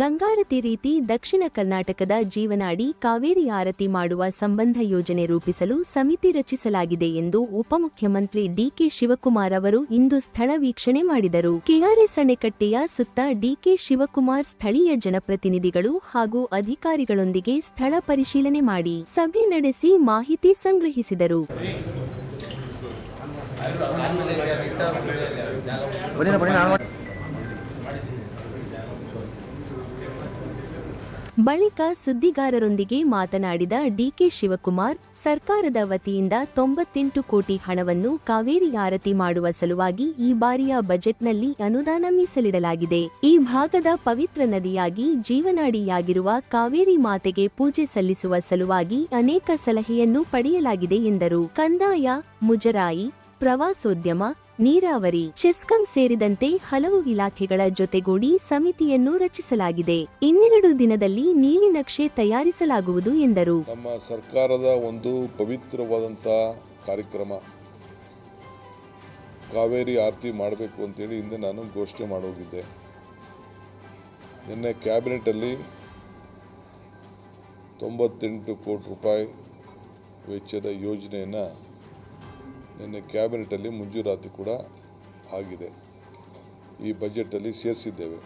ಗಂಗಾರತಿ ರೀತಿ ದಕ್ಷಿಣ ಕರ್ನಾಟಕದ ಜೀವನಾಡಿ ಕಾವೇರಿ ಆರತಿ ಮಾಡುವ ಸಂಬಂಧ ಯೋಜನೆ ರೂಪಿಸಲು ಸಮಿತಿ ರಚಿಸಲಾಗಿದೆ ಎಂದು ಉಪಮುಖ್ಯಮಂತ್ರಿ ಡಿಕೆ ಶಿವಕುಮಾರ್ ಅವರು ಇಂದು ಸ್ಥಳ ವೀಕ್ಷಣೆ ಮಾಡಿದರು. ಕೆಆರ್ಎಸ್ ಅಣೆಕಟ್ಟೆಯ ಸುತ್ತ ಡಿಕೆ ಶಿವಕುಮಾರ್ ಸ್ಥಳೀಯ ಜನಪ್ರತಿನಿಧಿಗಳು ಹಾಗೂ ಅಧಿಕಾರಿಗಳೊಂದಿಗೆ ಸ್ಥಳ ಪರಿಶೀಲನೆ ಮಾಡಿ ಸಭೆ ನಡೆಸಿ ಮಾಹಿತಿ ಸಂಗ್ರಹಿಸಿದರು. ಬಳಿಕ ಸುದ್ದಿಗಾರರೊಂದಿಗೆ ಮಾತನಾಡಿದ ಡಿಕೆ ಶಿವಕುಮಾರ್, ಸರ್ಕಾರದ ವತಿಯಿಂದ ತೊಂಬತ್ತೆಂಟು ಕೋಟಿ ಹಣವನ್ನು ಕಾವೇರಿ ಆರತಿ ಮಾಡುವ ಸಲುವಾಗಿ ಈ ಬಾರಿಯ ಬಜೆಟ್ನಲ್ಲಿ ಅನುದಾನ ಮೀಸಲಿಡಲಾಗಿದೆ. ಈ ಭಾಗದ ಪವಿತ್ರ ನದಿಯಾಗಿ ಜೀವನಾಡಿಯಾಗಿರುವ ಕಾವೇರಿ ಮಾತೆಗೆ ಪೂಜೆ ಸಲ್ಲಿಸುವ ಸಲುವಾಗಿ ಅನೇಕ ಸಲಹೆಯನ್ನು ಪಡೆಯಲಾಗಿದೆ ಎಂದರು. ಕಂದಾಯ, ಮುಜರಾಯಿ, ಪ್ರವಾಸೋದ್ಯಮ ನೀರಾವರಿ, ಚೆಸ್ಕಾಂ ಸೇರಿದಂತೆ ಹಲವು ಇಲಾಖೆಗಳ ಜೊತೆಗೂಡಿ ಸಮಿತಿಯನ್ನು ರಚಿಸಲಾಗಿದೆ. ಇನ್ನೆರಡು ದಿನದಲ್ಲಿ ನೀಲಿನಕ್ಷೆ ತಯಾರಿಸಲಾಗುವುದು ಎಂದರು. ನಮ್ಮ ಸರ್ಕಾರದ ಒಂದು ಪವಿತ್ರವಾದಂತಹ ಕಾರ್ಯಕ್ರಮ, ಕಾವೇರಿ ಆರತಿ ಮಾಡಬೇಕು ಅಂತೇಳಿ ಹಿಂದೆ ನಾನು ಘೋಷಣೆ ಮಾಡೋಗಿದ್ದೆ. ನಿನ್ನೆ ಕ್ಯಾಬಿನೆಟಲ್ಲಿ ತೊಂಬತ್ತೆಂಟು ಕೋಟಿ ರೂಪಾಯಿ ವೆಚ್ಚದ ಯೋಜನೆಯನ್ನು ನಿನ್ನೆ ಕ್ಯಾಬಿನೆಟಲ್ಲಿ ಮಂಜೂರಾತಿ ಕೂಡ ಆಗಿದೆ. ಈ ಬಜೆಟಲ್ಲಿ ಸೇರಿಸಿದ್ದೇವೆ.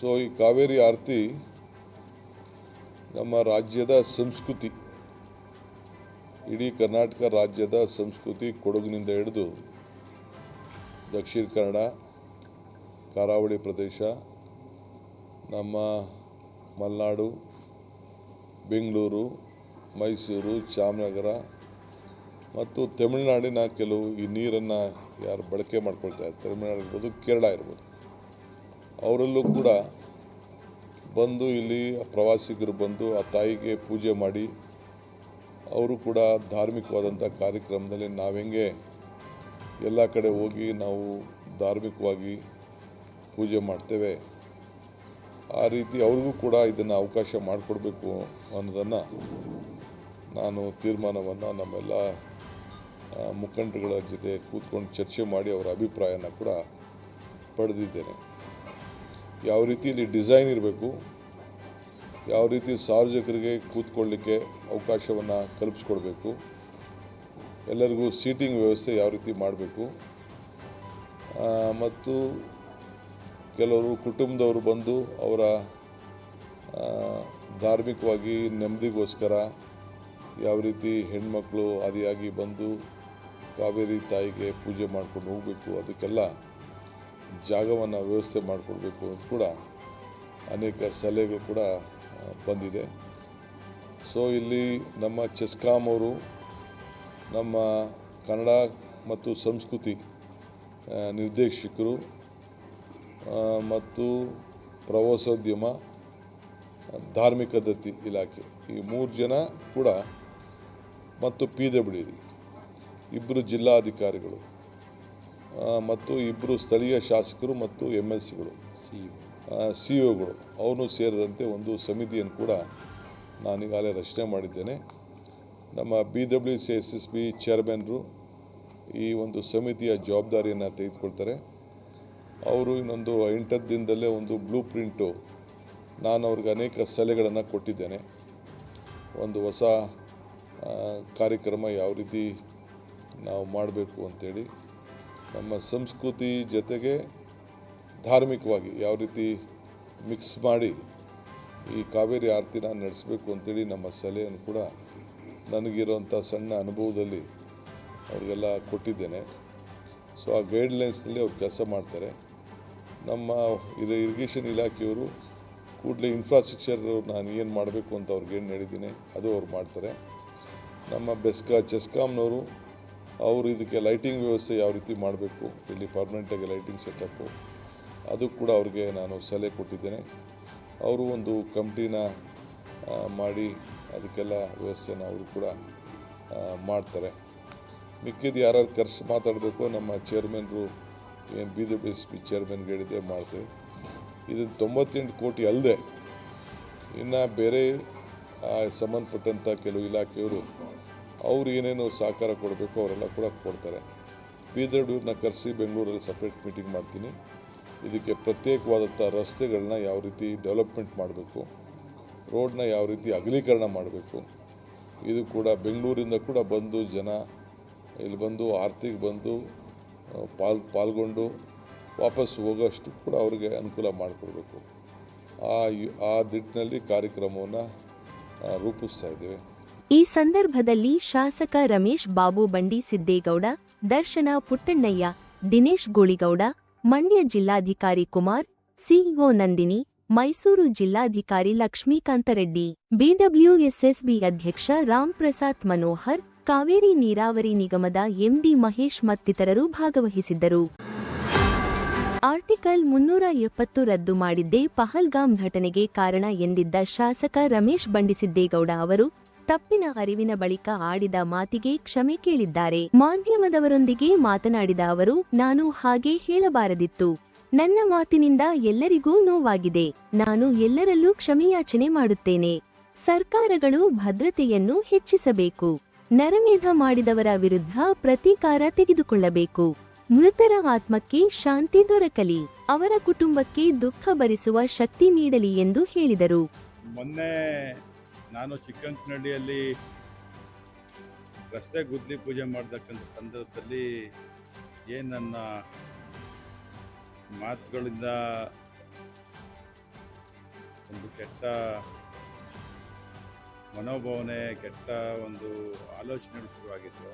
ಸೊ, ಈ ಕಾವೇರಿ ಆರತಿ ನಮ್ಮ ರಾಜ್ಯದ ಸಂಸ್ಕೃತಿ, ಇಡೀ ಕರ್ನಾಟಕ ರಾಜ್ಯದ ಸಂಸ್ಕೃತಿ ಕೊಡಗಿನಿಂದ ಹಿಡಿದು ದಕ್ಷಿಣ ಕನ್ನಡ, ಕರಾವಳಿ ಪ್ರದೇಶ, ನಮ್ಮ ಮಲೆನಾಡು, ಬೆಂಗಳೂರು, ಮೈಸೂರು, ಚಾಮನಗರ ಮತ್ತು ತಮಿಳುನಾಡಿನ ಕೆಲವು ಈ ನೀರನ್ನು ಯಾರು ಬಳಕೆ ಮಾಡ್ಕೊಳ್ತಾ ಇದ್ದಾರೆ. ತಮಿಳುನಾಡು ಇರ್ಬೋದು, ಕೇರಳ ಇರ್ಬೋದು. ಅವರಲ್ಲೂ ಕೂಡ ಬಂದು ಇಲ್ಲಿ ಪ್ರವಾಸಿಗರು ಬಂದು ಆ ತಾಯಿಗೆ ಪೂಜೆ ಮಾಡಿ ಅವರು ಕೂಡ ಧಾರ್ಮಿಕವಾದಂಥ ಕಾರ್ಯಕ್ರಮದಲ್ಲಿ ನಾವು ಹೆಂಗೆ ಎಲ್ಲ ಕಡೆ ಹೋಗಿ ನಾವು ಧಾರ್ಮಿಕವಾಗಿ ಪೂಜೆ ಮಾಡ್ತೇವೆ, ಆ ರೀತಿ ಅವ್ರಿಗೂ ಕೂಡ ಇದನ್ನು ಅವಕಾಶ ಮಾಡಿಕೊಡ್ಬೇಕು ಅನ್ನೋದನ್ನು ನಾನು ತೀರ್ಮಾನವನ್ನು ನಮ್ಮೆಲ್ಲ ಮುಖಂಡರುಗಳ ಜೊತೆ ಕೂತ್ಕೊಂಡು ಚರ್ಚೆ ಮಾಡಿ ಅವರ ಅಭಿಪ್ರಾಯನ ಕೂಡ ಪಡೆದಿದ್ದೇನೆ. ಯಾವ ರೀತಿಯಲ್ಲಿ ಡಿಸೈನ್ ಇರಬೇಕು, ಯಾವ ರೀತಿ ಸಾರ್ವಜನಿಕರಿಗೆ ಕೂತ್ಕೊಳ್ಳಿಕ್ಕೆ ಅವಕಾಶವನ್ನು ಕಲ್ಪಿಸ್ಕೊಡ್ಬೇಕು, ಎಲ್ಲರಿಗೂ ಸೀಟಿಂಗ್ ವ್ಯವಸ್ಥೆ ಯಾವ ರೀತಿ ಮಾಡಬೇಕು ಮತ್ತು ಕೆಲವರು ಕುಟುಂಬದವರು ಬಂದು ಅವರ ಧಾರ್ಮಿಕವಾಗಿ ನೆಮ್ಮದಿಗೋಸ್ಕರ ಯಾವ ರೀತಿ ಹೆಣ್ಮಕ್ಳು ಆದಿಯಾಗಿ ಬಂದು ಕಾವೇರಿ ತಾಯಿಗೆ ಪೂಜೆ ಮಾಡ್ಕೊಂಡು ಹೋಗಬೇಕು, ಅದಕ್ಕೆಲ್ಲ ಜಾಗವನ್ನು ವ್ಯವಸ್ಥೆ ಮಾಡಿಕೊಡ್ಬೇಕು ಅಂತ ಕೂಡ ಅನೇಕ ಸಲಹೆಗಳು ಕೂಡ ಬಂದಿದೆ. ಸೊ ಇಲ್ಲಿ ನಮ್ಮ ಚೆಸ್ಕಾಮ್ ಅವರು ನಮ್ಮ ಕನ್ನಡ ಮತ್ತು ಸಂಸ್ಕೃತಿ ನಿರ್ದೇಶಕರು ಮತ್ತು ಪ್ರವಾಸೋದ್ಯಮ, ಧಾರ್ಮಿಕ ದತ್ತಿ ಇಲಾಖೆ, ಈ ಮೂರು ಜನ ಕೂಡ ಮತ್ತು ಪಿ ಡಬ್ಲ್ಯೂ ಡಿ. ಇಬ್ಬರು ಜಿಲ್ಲಾಧಿಕಾರಿಗಳು ಮತ್ತು ಇಬ್ಬರು ಸ್ಥಳೀಯ ಶಾಸಕರು ಮತ್ತು ಎಂ ಎಲ್ ಸಿಗಳು ಸಿ ಒಗಳು. ಅವನು ಸೇರಿದಂತೆ ಒಂದು ಸಮಿತಿಯನ್ನು ಕೂಡ ನಾನೀಗಾಗಲೇ ರಚನೆ ಮಾಡಿದ್ದೇನೆ. ನಮ್ಮ B W C S S B ಚೇರ್ಮನ್ರು ಈ ಒಂದು ಸಮಿತಿಯ ಜವಾಬ್ದಾರಿಯನ್ನು ತೆಗೆದುಕೊಳ್ತಾರೆ. ಅವರು ಇನ್ನೊಂದು ಎಂಟತ್ತು ದಿನದಲ್ಲೇ ಒಂದು ಬ್ಲೂ ಪ್ರಿಂಟು ನಾನು ಅವ್ರಿಗೆ ಅನೇಕ ಸಲಹೆಗಳನ್ನು ಕೊಟ್ಟಿದ್ದೇನೆ. ಒಂದು ಹೊಸ ಕಾರ್ಯಕ್ರಮ ಯಾವ ರೀತಿ ನಾವು ಮಾಡಬೇಕು ಅಂತೇಳಿ ನಮ್ಮ ಸಂಸ್ಕೃತಿ ಜೊತೆಗೆ ಧಾರ್ಮಿಕವಾಗಿ ಯಾವ ರೀತಿ ಮಿಕ್ಸ್ ಮಾಡಿ ಈ ಕಾವೇರಿ ಆರತಿನ ನಡೆಸಬೇಕು ಅಂತೇಳಿ ನಮ್ಮ ಸಲಹೆಯನ್ನು ಕೂಡ ನನಗಿರೋಂಥ ಸಣ್ಣ ಅನುಭವದಲ್ಲಿ ಅವ್ರಿಗೆಲ್ಲ ಕೊಟ್ಟಿದ್ದೇನೆ. ಸೊ ಆ ಗೈಡ್ಲೈನ್ಸ್ನಲ್ಲಿ ಅವ್ರು ಕೆಲಸ ಮಾಡ್ತಾರೆ. ನಮ್ಮ ಇದು ಇರಿಗೇಷನ್ ಇಲಾಖೆಯವರು ಕೂಡಲೇ ಇನ್ಫ್ರಾಸ್ಟ್ರಕ್ಚರ್ ನಾನು ಏನು ಮಾಡಬೇಕು ಅಂತ ಅವ್ರಿಗೆ ಏನು ಹೇಳಿದ್ದೀನಿ. ಅದು ಅವ್ರು ಮಾಡ್ತಾರೆ. ನಮ್ಮ ಬೆಸ್ಕಾ ಚೆಸ್ಕಾಮ್ನವರು ಅವರು ಇದಕ್ಕೆ ಲೈಟಿಂಗ್ ವ್ಯವಸ್ಥೆ ಯಾವ ರೀತಿ ಮಾಡಬೇಕು? ಇಲ್ಲಿ ಪರ್ಮನೆಂಟಾಗಿ ಲೈಟಿಂಗ್ ಸೆಟಪ್ಪು ಅದು ಕೂಡ ಅವ್ರಿಗೆ ನಾನು ಸಲಹೆ ಕೊಟ್ಟಿದ್ದೇನೆ. ಅವರು ಒಂದು ಕಮಿಟಿನ ಮಾಡಿ ಅದಕ್ಕೆಲ್ಲ ವ್ಯವಸ್ಥೆನ ಅವರು ಕೂಡ ಮಾಡ್ತಾರೆ. ಮಿಕ್ಕಿದ್ದು ಯಾರ್ಯಾರು ಕರ್ಸಿ ಮಾತಾಡಬೇಕು, ನಮ್ಮ ಚೇರ್ಮನ್ರು ಏನು ಬಿ ದ ಎಸ್ ಪಿ ಚೇರ್ಮನ್ಗೆ ಹೇಳಿದೆ ಮಾಡ್ತೇವೆ. ಇದು ತೊಂಬತ್ತೆಂಟು ಕೋಟಿ ಅಲ್ಲದೆ ಇನ್ನು ಬೇರೆ ಸಂಬಂಧಪಟ್ಟಂಥ ಕೆಲವು ಇಲಾಖೆಯವರು ಅವ್ರು ಏನೇನು ಸಹಕಾರ ಕೊಡಬೇಕು, ಅವರೆಲ್ಲ ಕೂಡ ಕೊಡ್ತಾರೆ. ಬೀದರ್ ಬೀದರ್ಡೂರನ್ನ ಕರೆಸಿ ಬೆಂಗಳೂರಲ್ಲಿ ಸಪ್ರೇಟ್ ಮೀಟಿಂಗ್ ಮಾಡ್ತೀನಿ. ಇದಕ್ಕೆ ಪ್ರತ್ಯೇಕವಾದಂಥ ರಸ್ತೆಗಳನ್ನ ಯಾವ ರೀತಿ ಡೆವಲಪ್ಮೆಂಟ್ ಮಾಡಬೇಕು ರೋಡ್ನ ಯಾವ ರೀತಿ ಅಗಲೀಕರಣ ಮಾಡಬೇಕು, ಇದು ಕೂಡ ಬೆಂಗಳೂರಿಂದ ಕೂಡ ಬಂದು ಜನ ಇಲ್ಲಿ ಬಂದು ಆರ್ತಿಗೆ ಬಂದು ಪಾಲ್, ಪಾಲ್ಗೊಂಡು ವಾಪಸ್ ಹೋಗೋಷ್ಟು ಕೂಡ ಅವ್ರಿಗೆ ಅನುಕೂಲ ಮಾಡಿಕೊಡ್ಬೇಕು. ಆ ದಿಟ್ಟಿನಲ್ಲಿ ಆ ನಿಟ್ಟಿನಲ್ಲಿ ಕಾರ್ಯಕ್ರಮವನ್ನು ರೂಪಿಸ್ತಾ ಇದ್ದೇವೆ. ಈ ಸಂದರ್ಭದಲ್ಲಿ ಶಾಸಕ ರಮೇಶ್ ಬಾಬು ಬಂಡಿ ಸಿದ್ದೇಗೌಡ ದರ್ಶನ ಪುಟ್ಟಣ್ಣಯ್ಯ, ದಿನೇಶ್ ಗೋಳಿಗೌಡ, ಮಂಡ್ಯ ಜಿಲ್ಲಾಧಿಕಾರಿ ಕುಮಾರ್, ಸಿಇಒ ನಂದಿನಿ, ಮೈಸೂರು ಜಿಲ್ಲಾಧಿಕಾರಿ ಲಕ್ಷ್ಮೀಕಾಂತರೆಡ್ಡಿ ಬಿಡಬ್ಲ್ಯೂಎಸ್ಎಸ್ಬಿ ಅಧ್ಯಕ್ಷ ರಾಮ್ ಪ್ರಸಾದ್ ಮನೋಹರ್, ಕಾವೇರಿ ನೀರಾವರಿ ನಿಗಮದ ಎಂಡಿ ಮಹೇಶ್ ಮತ್ತಿತರರು ಭಾಗವಹಿಸಿದ್ದರು. ಆರ್ಟಿಕಲ್ ಮುನ್ನೂರ ಎಪ್ಪತ್ತು ರದ್ದು ಮಾಡಿದ್ದೇ ಪಹಲ್ಗಾಮ್ ಘಟನೆಗೆ ಕಾರಣ ಎಂದಿದ್ದ ಶಾಸಕ ರಮೇಶ್ ಬಂಡಿಸಿದ್ದೇಗೌಡ ಅವರು ತಪ್ಪಿನ ಅರಿವಿನ ಬಳಿಕ ಆಡಿದ ಮಾತಿಗೆ ಕ್ಷಮೆ ಕೇಳಿದ್ದಾರೆ. ಮಾಧ್ಯಮದವರೊಂದಿಗೆ ಮಾತನಾಡಿದ ಅವರು, ನಾನು ಹಾಗೆ ಹೇಳಬಾರದಿತ್ತು. ನನ್ನ ಮಾತಿನಿಂದ ಎಲ್ಲರಿಗೂ ನೋವಾಗಿದೆ. ನಾನು ಎಲ್ಲರಲ್ಲೂ ಕ್ಷಮೆಯಾಚನೆ ಮಾಡುತ್ತೇನೆ. ಸರ್ಕಾರಗಳು ಭದ್ರತೆಯನ್ನು ಹೆಚ್ಚಿಸಬೇಕು. ನರಮೇಧ ಮಾಡಿದವರ ವಿರುದ್ಧ ಪ್ರತೀಕಾರ ತೆಗೆದುಕೊಳ್ಳಬೇಕು. ಮೃತರ ಆತ್ಮಕ್ಕೆ ಶಾಂತಿ ದೊರಕಲಿ. ಅವರ ಕುಟುಂಬಕ್ಕೆ ದುಃಖ ಭರಿಸುವ ಶಕ್ತಿ ನೀಡಲಿ ಎಂದು ಹೇಳಿದರು. ಮೊನ್ನೆ ನಾನು ಚಿಕ್ಕಂಕನಹಳ್ಳಿಯಲ್ಲಿ ರಸ್ತೆ ಗುದ್ಲಿ ಪೂಜೆ ಮಾಡ್ತಕ್ಕಂಥ ಸಂದರ್ಭದಲ್ಲಿ ಏನು ನನ್ನ ಮಾತುಗಳಿಂದ ಒಂದು ಕೆಟ್ಟ ಮನೋಭಾವನೆ, ಕೆಟ್ಟ ಒಂದು ಆಲೋಚನೆಗಳು ಶುರುವಾಗಿತ್ತು.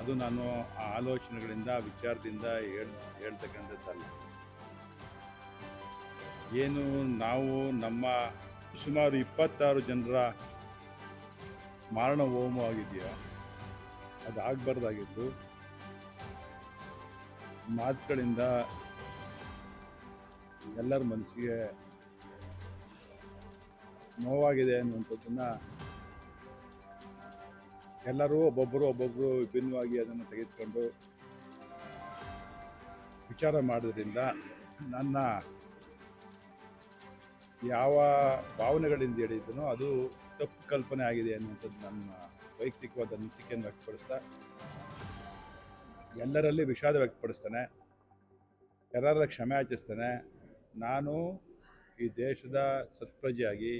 ಅದು ನಾನು ಆ ಆಲೋಚನೆಗಳಿಂದ ವಿಚಾರದಿಂದ ಹೇಳ್, ಹೇಳ್ತಕ್ಕಂಥದ್ದಲ್ಲ. ಏನು ನಾವು ನಮ್ಮ ಸುಮಾರು ಇಪ್ಪತ್ತಾರು ಜನರ ಮಾರಣ ಹೋಮವಾಗಿದೆಯಾ ಆಗಬಾರ್ದಾಗಿತ್ತು ಮಾತುಗಳಿಂದ ಎಲ್ಲರ ಮನಸ್ಸಿಗೆ ನೋವಾಗಿದೆ ಅನ್ನುವಂಥದ್ದನ್ನು ಎಲ್ಲರೂ ಒಬ್ಬೊಬ್ಬರು ಒಬ್ಬೊಬ್ಬರು ವಿಭಿನ್ನವಾಗಿ ಅದನ್ನು ತೆಗೆದುಕೊಂಡು ವಿಚಾರ ಮಾಡೋದ್ರಿಂದ ನನ್ನ ಯಾವ ಭಾವನೆಗಳಿಂದ ಹೇಳಿದ್ದನೋ ಅದು ತಪ್ಪು ಕಲ್ಪನೆ ಆಗಿದೆ ಅನ್ನುವಂಥದ್ದು ನಮ್ಮ ವೈಯಕ್ತಿಕವಾದ ಅನಿಸಿಕೆಯನ್ನು ವ್ಯಕ್ತಪಡಿಸ್ತಾ, ಎಲ್ಲರಲ್ಲಿ ವಿಷಾದ ವ್ಯಕ್ತಪಡಿಸ್ತಾನೆ ಎಲ್ಲರ ಕ್ಷಮೆ ಆಚರಿಸ್ತಾನೆ, ನಾನು ಈ ದೇಶದ ಸತ್ಪ್ರಜೆಯಾಗಿ,